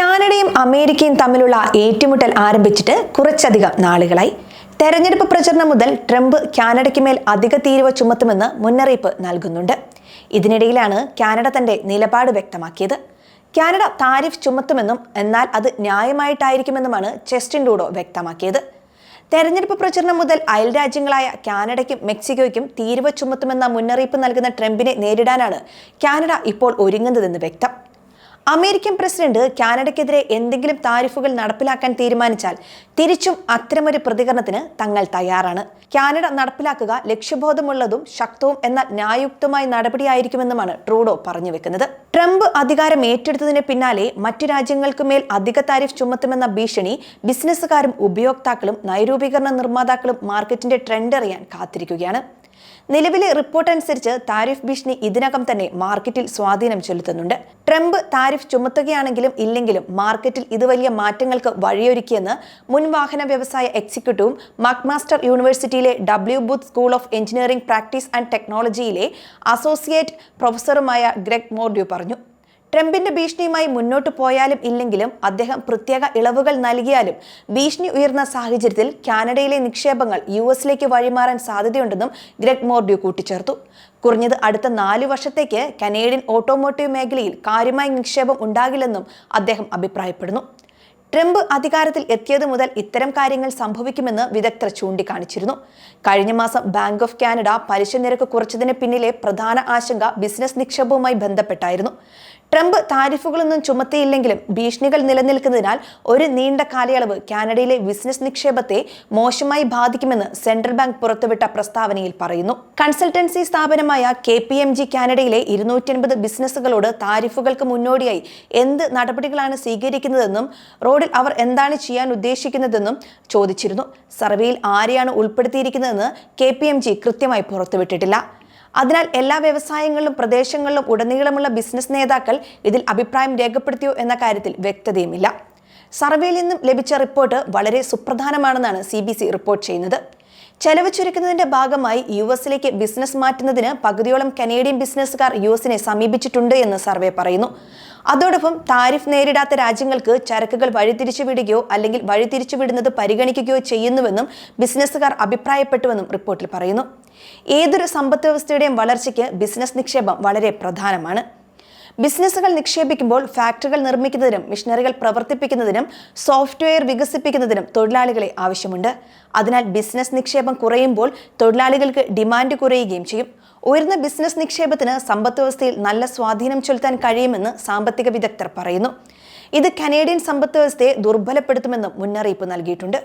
കാനഡയും അമേരിക്കയും തമ്മിലുള്ള ഏറ്റുമുട്ടൽ ആരംഭിച്ചിട്ട് കുറച്ചധികം നാളുകളായി. തെരഞ്ഞെടുപ്പ് പ്രചരണം മുതൽ ട്രംപ് കാനഡയ്ക്ക് മേൽ അധിക തീരുവ ചുമത്തുമെന്ന് മുന്നറിയിപ്പ് നൽകുന്നുണ്ട്. ഇതിനിടയിലാണ് കാനഡ തന്റെ നിലപാട് വ്യക്തമാക്കിയത്. കാനഡ താരിഫ് ചുമത്തുമെന്നും എന്നാൽ അത് ന്യായമായിട്ടായിരിക്കുമെന്നുമാണ് ചെസ്റ്റിൻ ഡൂഡോ വ്യക്തമാക്കിയത്. തെരഞ്ഞെടുപ്പ് പ്രചരണം മുതൽ അയൽ രാജ്യങ്ങളായ കാനഡയ്ക്കും മെക്സിക്കോയ്ക്കും തീരുവ ചുമത്തുമെന്ന മുന്നറിയിപ്പ് നൽകുന്ന ട്രംപിനെ നേരിടാനാണ് കാനഡ ഇപ്പോൾ ഒരുങ്ങുന്നതെന്ന് വ്യക്തം. അമേരിക്കൻ പ്രസിഡന്റ് കാനഡയ്ക്കെതിരെ എന്തെങ്കിലും താരിഫുകൾ നടപ്പിലാക്കാൻ തീരുമാനിച്ചാൽ തിരിച്ചും അത്തരമൊരു പ്രതികരണത്തിന് തങ്ങൾ തയ്യാറാണ്. കാനഡ നടപ്പിലാക്കുക ലക്ഷ്യബോധമുള്ളതും ശക്തവും എന്നാൽ ന്യായയുക്തമായ നടപടിയായിരിക്കുമെന്നുമാണ് ട്രൂഡോ പറഞ്ഞു വെക്കുന്നത്. ട്രംപ് അധികാരം ഏറ്റെടുത്തതിന് പിന്നാലെ മറ്റു രാജ്യങ്ങൾക്ക് മേൽ അധിക താരിഫ് ചുമത്തുമെന്ന ഭീഷണി ബിസിനസ്സുകാരും ഉപയോക്താക്കളും നൈരൂപീകരണ നിർമ്മാതാക്കളും മാർക്കറ്റിന്റെ ട്രെൻഡ് അറിയാൻ കാത്തിരിക്കുകയാണ്. നിലവിലെ റിപ്പോർട്ട് അനുസരിച്ച് താരിഫ് ഭീഷണി ഇതിനകം തന്നെ മാർക്കറ്റിൽ സ്വാധീനം ചെലുത്തുന്നുണ്ട്. ട്രംപ് താരിഫ് ചുമത്തുകയാണെങ്കിലും ഇല്ലെങ്കിലും മാർക്കറ്റിൽ ഇത് വലിയ മാറ്റങ്ങൾക്ക് വഴിയൊരുക്കിയെന്ന് മുൻ വാഹന വ്യവസായ എക്സിക്യൂട്ടീവും മക്മാസ്റ്റർ യൂണിവേഴ്സിറ്റിയിലെ W Booth School of Engineering Practice and ടെക്നോളജിയിലെ associate പ്രൊഫസറുമായ ഗ്രെഗ് മോർഡ്യു പറഞ്ഞു. ട്രംപിന്റെ ഭീഷണിയുമായി മുന്നോട്ട് പോയാലും ഇല്ലെങ്കിലും അദ്ദേഹം പ്രത്യേക ഇളവുകൾ നൽകിയാലും ഭീഷണി ഉയർന്ന സാഹചര്യത്തിൽ കാനഡയിലെ നിക്ഷേപങ്ങൾ യു എസിലേക്ക് വഴിമാറാൻ സാധ്യതയുണ്ടെന്നും ഗ്രെഗ് മോർഡ്യു കൂട്ടിച്ചേർത്തു. കുറഞ്ഞത് അടുത്ത നാല് വർഷത്തേക്ക് കനേഡിയൻ ഓട്ടോമോട്ടീവ് മേഖലയിൽ കാര്യമായ നിക്ഷേപം ഉണ്ടാകില്ലെന്നും അദ്ദേഹം അഭിപ്രായപ്പെടുന്നു. ട്രംപ് അധികാരത്തിൽ എത്തിയതു മുതൽ ഇത്തരം കാര്യങ്ങൾ സംഭവിക്കുമെന്ന് വിദഗ്ധർ ചൂണ്ടിക്കാണിച്ചിരുന്നു. കഴിഞ്ഞ മാസം ബാങ്ക് ഓഫ് കാനഡ പലിശ നിരക്ക് കുറച്ചതിന് പിന്നിലെ പ്രധാന ആശങ്ക ബിസിനസ് നിക്ഷേപവുമായി ബന്ധപ്പെട്ടായിരുന്നു. ട്രംപ് താരിഫുകളൊന്നും ചുമത്തിയില്ലെങ്കിലും ഭീഷണികൾ നിലനിൽക്കുന്നതിനാൽ ഒരു നീണ്ട കാലയളവ് കാനഡയിലെ ബിസിനസ് നിക്ഷേപത്തെ മോശമായി ബാധിക്കുമെന്ന് സെൻട്രൽ ബാങ്ക് പുറത്തുവിട്ട പ്രസ്താവനയിൽ പറയുന്നു. കൺസൾട്ടൻസി സ്ഥാപനമായ കെ പി എം ജി കാനഡയിലെ ഇരുന്നൂറ്റി ബിസിനസ്സുകളോട് താരിഫുകൾക്ക് മുന്നോടിയായി എന്ത് നടപടികളാണ് സ്വീകരിക്കുന്നതെന്നും റോഡിൽ അവർ എന്താണ് ചെയ്യാൻ ഉദ്ദേശിക്കുന്നതെന്നും ചോദിച്ചിരുന്നു. സർവേയിൽ ആരെയാണ് ഉൾപ്പെടുത്തിയിരിക്കുന്നതെന്ന് കെ പി എം ജി കൃത്യമായി പുറത്തുവിട്ടിട്ടില്ല. അതിനാൽ എല്ലാ വ്യവസായങ്ങളിലും പ്രദേശങ്ങളിലും ഉടനീളമുള്ള ബിസിനസ് നേതാക്കൾ ഇതിൽ അഭിപ്രായം രേഖപ്പെടുത്തിയോ എന്ന കാര്യത്തിൽ വ്യക്തതയുമില്ല. സർവേയിൽ നിന്നും ലഭിച്ച റിപ്പോർട്ട് വളരെ സുപ്രധാനമാണെന്നാണ് സി ബി സി റിപ്പോർട്ട് ചെയ്യുന്നത്. ചെലവ് ചുരുക്കുന്നതിന്റെ ഭാഗമായി യു എസിലേക്ക് ബിസിനസ് മാറ്റുന്നതിന് പകുതിയോളം കനേഡിയൻ ബിസിനസ്സുകാർ യു എസിനെ സമീപിച്ചിട്ടുണ്ട് എന്ന് സർവേ പറയുന്നു. അതോടൊപ്പം താരിഫ് നേരിടാത്ത രാജ്യങ്ങൾക്ക് ചരക്കുകൾ വഴിതിരിച്ചു വിടുകയോ അല്ലെങ്കിൽ വഴിതിരിച്ചു വിടുന്നത് പരിഗണിക്കുകയോ ചെയ്യുന്നുവെന്നും ബിസിനസ്സുകാർ അഭിപ്രായപ്പെട്ടുവെന്നും റിപ്പോർട്ടിൽ പറയുന്നു. ഏതൊരു സമ്പദ് വ്യവസ്ഥയുടെയും വളർച്ചയ്ക്ക് ബിസിനസ് നിക്ഷേപം വളരെ പ്രധാനമാണ്. ബിസിനസ്സുകൾ നിക്ഷേപിക്കുമ്പോൾ ഫാക്ടറികൾ നിർമ്മിക്കുന്നതിനും മിഷനറികൾ പ്രവർത്തിപ്പിക്കുന്നതിനും സോഫ്റ്റ്വെയർ വികസിപ്പിക്കുന്നതിനും തൊഴിലാളികളെ ആവശ്യമുണ്ട്. അതിനാൽ ബിസിനസ് നിക്ഷേപം കുറയുമ്പോൾ തൊഴിലാളികൾക്ക് ഡിമാൻഡ് കുറയുകയും ചെയ്യും. ഉയർന്ന ബിസിനസ് നിക്ഷേപത്തിന് സമ്പദ് വ്യവസ്ഥയിൽ നല്ല സ്വാധീനം ചെലുത്താൻ കഴിയുമെന്ന് സാമ്പത്തിക വിദഗ്ധർ പറയുന്നു. ഇത് കനേഡിയൻ സമ്പദ് വ്യവസ്ഥയെ ദുർബലപ്പെടുത്തുമെന്നും മുന്നറിയിപ്പ് നൽകിയിട്ടുണ്ട്.